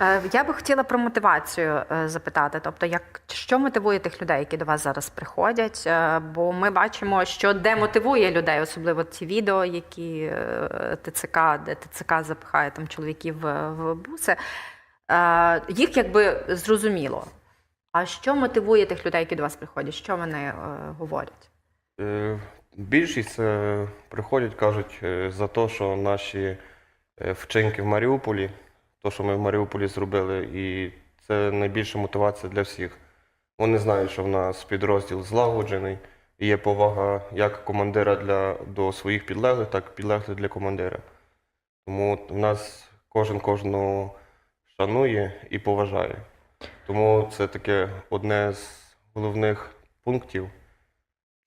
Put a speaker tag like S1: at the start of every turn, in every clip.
S1: Е, Я би хотіла про мотивацію е, запитати. Тобто, як що мотивує тих людей, які до вас зараз приходять? Е, Бо ми бачимо, що демотивує людей, особливо ці відео, які ТЦК, де ТЦК запихає там чоловіків в, буси. Їх якби зрозуміло. А що мотивує тих людей, які до вас приходять? Що вони говорять?
S2: Більшість приходять, кажуть, за те, що наші вчинки в Маріуполі, то, що ми в Маріуполі зробили, і це найбільша мотивація для всіх. Вони знають, що в нас підрозділ злагоджений, і є повага як командира для, до своїх підлеглих, так і підлеглих для командира. Тому в нас кожен кожного шанує і поважає. Тому це таке одне з головних пунктів,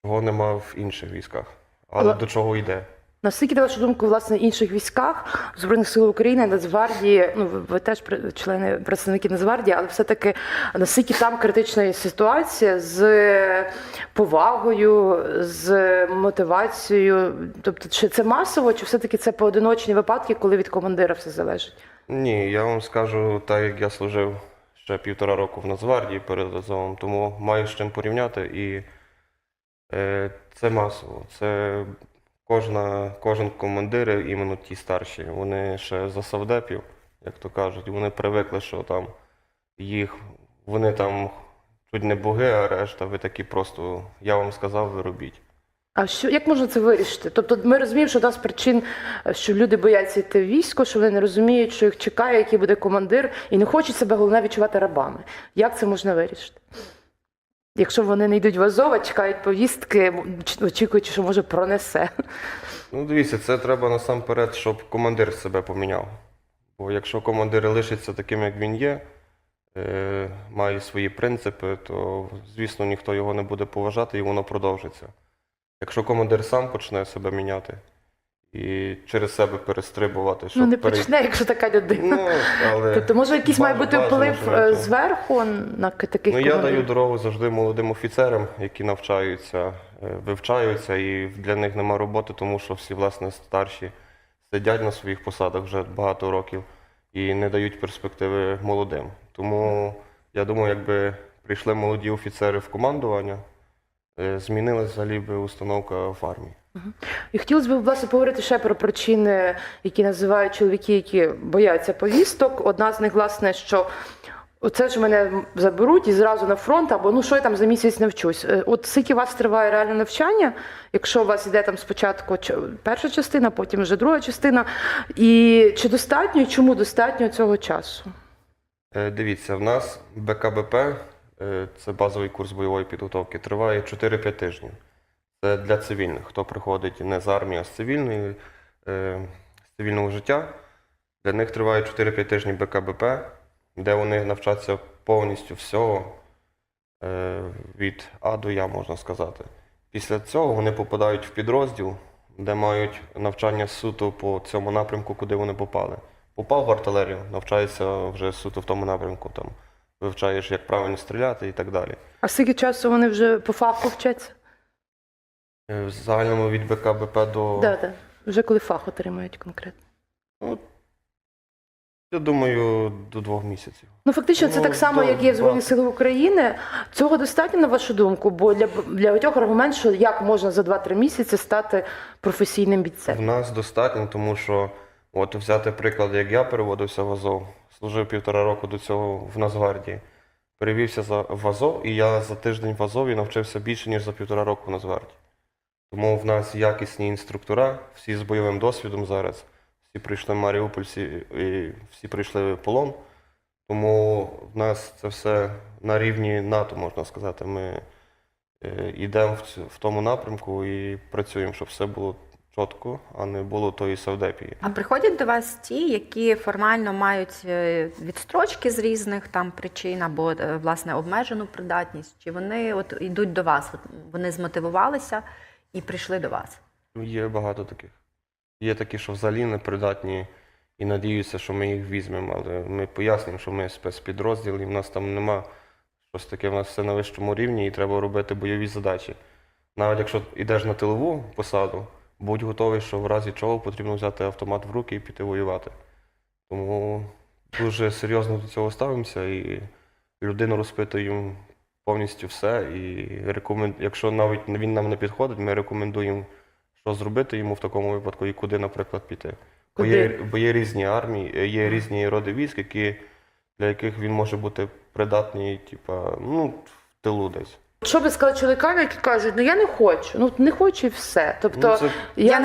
S2: чого нема в інших військах. Але
S3: Але-
S2: до чого йде?
S3: Наскільки, на вашу думку, власне, інших військах Збройних сил України, Нацгвардії, ну ви, теж члени представники Нацгвардії, але все-таки наскільки там критична ситуація з повагою, з мотивацією? Тобто, чи це масово, чи все-таки це поодиночні випадки, коли від командира все залежить?
S2: Ні, я вам скажу, так як я служив ще півтора року в Нацгвардії перед Азовом, тому маю з чим порівняти. І е, це масово. Це кожна, кожен командир, іменно ті старші, вони ще за савдепів, як то кажуть, вони привикли, що там їх, вони там чуть не боги, а решта ви такі просто, я вам сказав, ви робіть.
S3: А що як можна це вирішити? Тобто, ми розуміємо, що одна з причин, що люди бояться йти в військо, що вони не розуміють, що їх чекає, який буде командир, і не хочуть себе головне відчувати рабами. Як це можна вирішити? Якщо вони не йдуть в Азов, а чекають повістки, очікуючи, що може пронесе.
S2: Ну, дивіться, це треба насамперед, щоб командир себе поміняв. Бо якщо командир лишиться таким, як він є, е, має свої принципи, то, звісно, ніхто його не буде поважати і воно продовжиться. Якщо командир сам почне себе міняти і через себе перестрибувати, щоб
S3: Ну не
S2: перей-
S3: почне, якщо така людина.
S2: Ну, але
S3: Тобто, може, якийсь має
S2: бажано,
S3: бути вплив
S2: бажано,
S3: е, зверху на к- таких
S2: Ну, я даю дорогу завжди молодим офіцерам, які навчаються, е, вивчаються, і для них нема роботи, тому що всі, власне, старші сидять на своїх посадах вже багато років і не дають перспективи молодим. Тому я думаю, якби прийшли молоді офіцери в командування, змінилася взагалі би установка в армії.
S3: І хотілося б власне поговорити ще про причини, які називають чоловіки, які бояться повісток. Одна з них, власне, що оце ж мене заберуть і зразу на фронт, або ну що я там за місяць навчусь. Е, От скільки у вас триває реальне навчання, якщо у вас йде там спочатку перша частина, потім вже друга частина, і чи достатньо, і чому достатньо цього часу?
S2: Е, Дивіться, в нас БКБП, е, це базовий курс бойової підготовки, триває 4-5 тижнів. Це для цивільних, хто приходить не з армії, а з цивільної, е, з цивільного життя. Для них триває 4-5 тижнів БКБП, де вони навчаться повністю всього е, від А до Я, можна сказати. Після цього вони попадають в підрозділ, де мають навчання суто по цьому напрямку, куди вони попали. Попав в артилерію, навчається вже суто в тому напрямку, там вивчаєш, як правильно стріляти і так далі.
S3: А скільки часу вони вже по фаху вчаться?
S2: Е, В загальному від БКБП до
S3: Да, да. Вже коли фах отримають конкретно.
S2: ну, я думаю, до двох місяців.
S3: Ну, фактично, це
S2: Ну,
S3: так само,
S2: да,
S3: як є в Збройних силах України. Цього достатньо, на вашу думку, бо для, для багатьох аргумент, що як можна за 2-3 місяці стати професійним
S2: В
S3: бійцем.
S2: нас достатньо, тому що от взяти приклад, як я переводився в Азов, служив півтора року до цього в Нацгвардії. Перевівся за, в Азов, і я за тиждень в Азові навчився більше, ніж за півтора року в Нацгвардії. Тому в нас якісні інструктора, всі з бойовим досвідом зараз. Всі прийшли в Маріуполь, всі, і всі прийшли в полон. Тому в нас це все на рівні НАТО, можна сказати. Ми е, йдемо в, в тому напрямку і працюємо, щоб все було чітко, а не було тої савдепії.
S1: А приходять до вас ті, які формально мають е, відстрочки з різних там причин або е, власне обмежену придатність, чи вони от йдуть до вас? От вони змотивувалися і прийшли до вас?
S2: Є багато таких. Є такі, що взагалі не придатні і надіються, що ми їх візьмемо, але ми пояснюємо, що ми спецпідрозділ, і в нас там нема щось таке, в нас все на вищому рівні і треба робити бойові задачі. Навіть якщо йдеш на тилову посаду, будь готовий, що в разі чого потрібно взяти автомат в руки і піти воювати. Тому Дуже серйозно до цього ставимося і людину розпитуємо повністю все. І рекомен... якщо навіть він нам не підходить, ми рекомендуємо, що зробити йому в такому випадку і куди, наприклад, піти. Бо є, бо є різні армії, є різні роди військ, які, для яких він може бути придатний, типа, ну, в тилу десь.
S3: Що би сказали чоловікам, які кажуть, ну я не хочу, ну не хочу і все. Тобто
S2: Ну, це
S1: я,